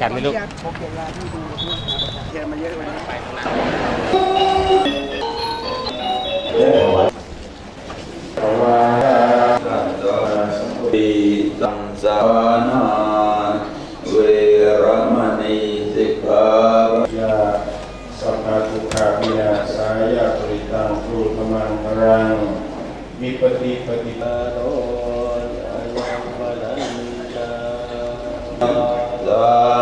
กันไหมลูกโอเคลาที่ดูด้วยเชิญมาเยอะวันนี้ไปตรงนั้นปีตังสานาเวรมณีสิกขาปะยาสัพพะทุขาวินาสายาปริตังรูปมังครังวิปติปฏิปาโนอ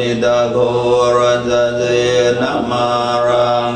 งอุทิตาโครัสเสนมารัง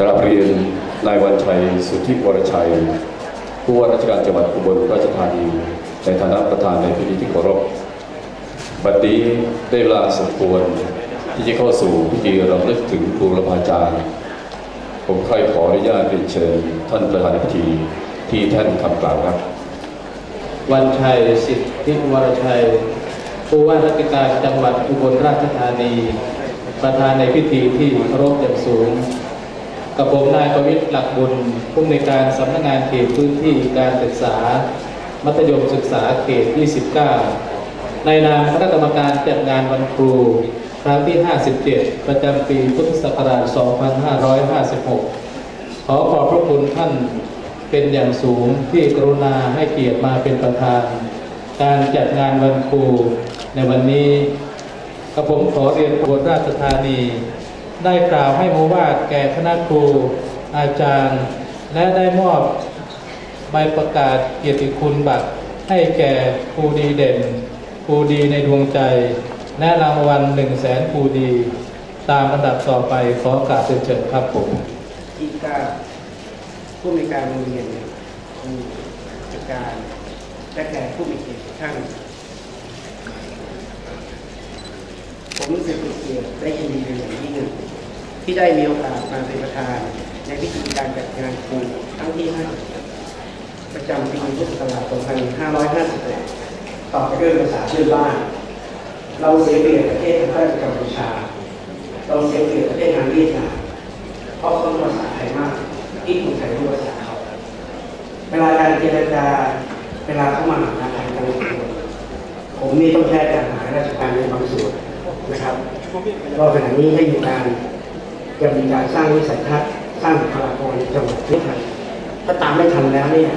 กราบเรียนนายวันชัย สุทธิวรชัย ผู้ว่าราชการจังหวัดอุบลราชธานี ในฐานะประธานในพิธีที่เคารพบัดนี้ได้เวลาสมควรที่จะเข้าสู่พิธีรำลึกถึงบูรพาจารย์ ผมใครขออนุญาตเรียนเชิญท่านประธานในพิธีที่ท่านคำกล่าวครับ วันชัยสิทธิวรชัย ผู้ว่าราชการจังหวัดอุบลราชธานี ประธานในพิธีที่เคารพอย่างสูง กับผมนายประวิตรหลักบุญผู้อำนการสำนักงานเขตพื้นที่การศึกษา มัธยมศึกษาเขต 29 ในนามคณะกรรมการจัดงานวันครู ครั้งที่ 57 ประจำปีพุทธศักราช 2556 ขอขอบพระคุณท่านเป็นอย่างสูงที่กรุณาให้เกียรติมาเป็นประธาน การจัดงานวันครูในวันนี้กระผมขอเรียนโปรดราชธานี ได้กล่าวให้โมวาดแก่คณะครูอาจารย์ และได้มอบใบประกาศเกียรติคุณบัตรให้แก่ครูดีเด่นครูดีในดวงใจ และรางวัลหนึ่งแสนครูดี ตามลำดับต่อไปขอกราบเรียนเชิญครับผมที่เก้าผู้มีการโรงเรียนรูจัดการและแขกผู้มีเกียรติท่านผมรู้สึกเกียรติและยินดีเป็นอย่างยิ่ง ที่ได้มีโอกาสมาเป็นประธาน ในพิธีการจัดงานครูครั้งที่ 5 ประจำปีพุทธศักราช2558ต่อไปด้วยภาษาชื่อบ้าน เราเสียเปรียบประเทศทางใต้กัมพูชา เราเสียเปรียบประเทศทางเวียดนามเพราะเขาภาษาไทยมากที่คนไทยรู้ภาษาเขา เวลาการเจรจาเวลาเข้ามาหาทางกันผมนี่ต้องแค่การหาราชการในบางส่วนนะครับก็ขณะนี้ได้มีการ จะมีการสร้างวิสัยทัศน์สร้างบุคลากรในจังหวัดที่ทันถ้าตามไม่ทันแล้วเนี่ย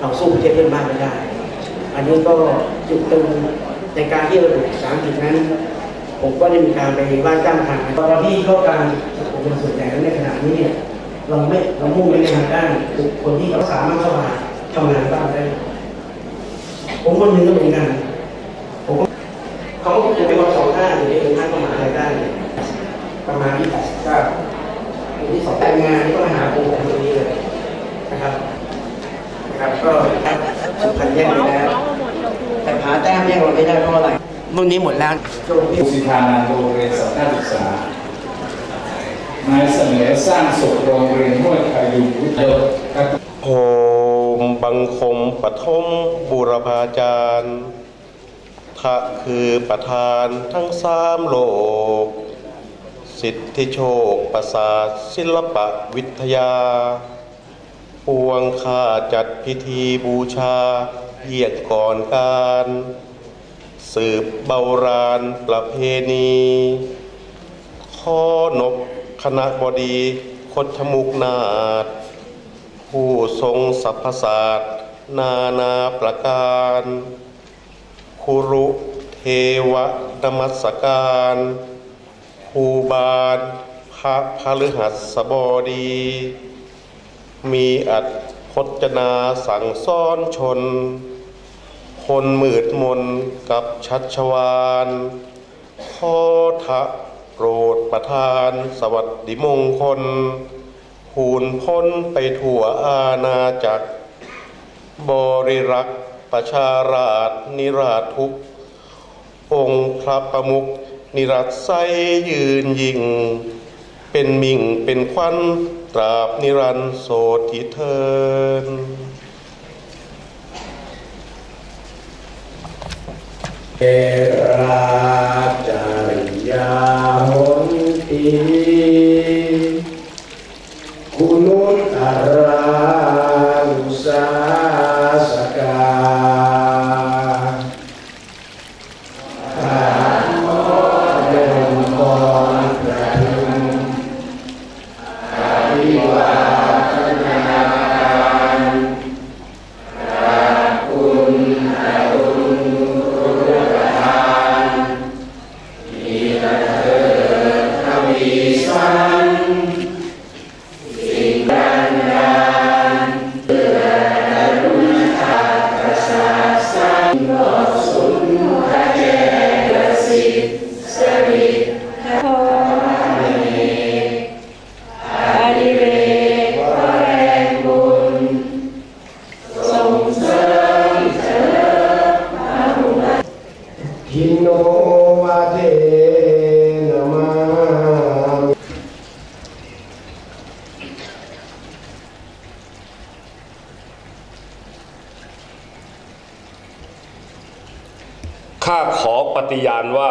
เราสู้ประเทศเพื่อนบ้านไม่ได้ อันนี้ก็จุดตรงในการที่เราดูภาษาอังกฤษนั้น ผมก็ได้มีการไปว่าจ้างทางตอนที่เข้าการผมเป็นส่วนใหญ่แล้วในขณะนี้เนี่ยเราไม่เรามุ่งไปในทางด้านบุคคนที่เขาสามารถเข้ามาทำงานบ้านได้ผมคนหนึ่งก็เหมือนกันผมเขาก็จะเป็นวันสองห้าอยู่ในเป็นท่านเข้ามหาลัยได้ ประมาณที่แปดสิบเก้า งแต่งงานนี่ก็มาหาผมผมตรงนี้เลยนะครับนะครับก็สุพรรณแยกไปแล้วแต่ผาแต้มแยกเราไม่ได้เพราะอะไรรุ่นนี้หมดแล้วจบที่ผู้สิทธานันโรงเรียนสัมภาศึกษานายเสนอสร้างสุขโรงเรียนห้วยขายุงวิทยาโอมบังคมปฐมบูรพาจารย์ทะคือประธานทั้งสามโลก สิทธิโชคประสาทศิลปะวิทยา ปวงข้าจัดพิธีบูชาเยียกก่อนการ สืบเบาราณประเพณี ข้อนบคณะบดีคดชมุกนาฏผู้ทรงสรรพศาสตร์นานาประการคุรุเทวนมัสการ ภูบาลพระพฤหัสบดี มีอัดพจนาสั่งซ้อนชน คนมืดมนกับชัชวานข้อทะโปรดประทาน สวัสดิมงคลหูนพ้นไปทั่วอาณาจักร บริรักษ์ประชาราชนิราชทุก องค์พระประมุข นิรัตไซยืนยิง เป็นมิ่งเป็นควันตราบนิรันดร์โสติเทินเอราจาริยาหนที ฏิญาณว่า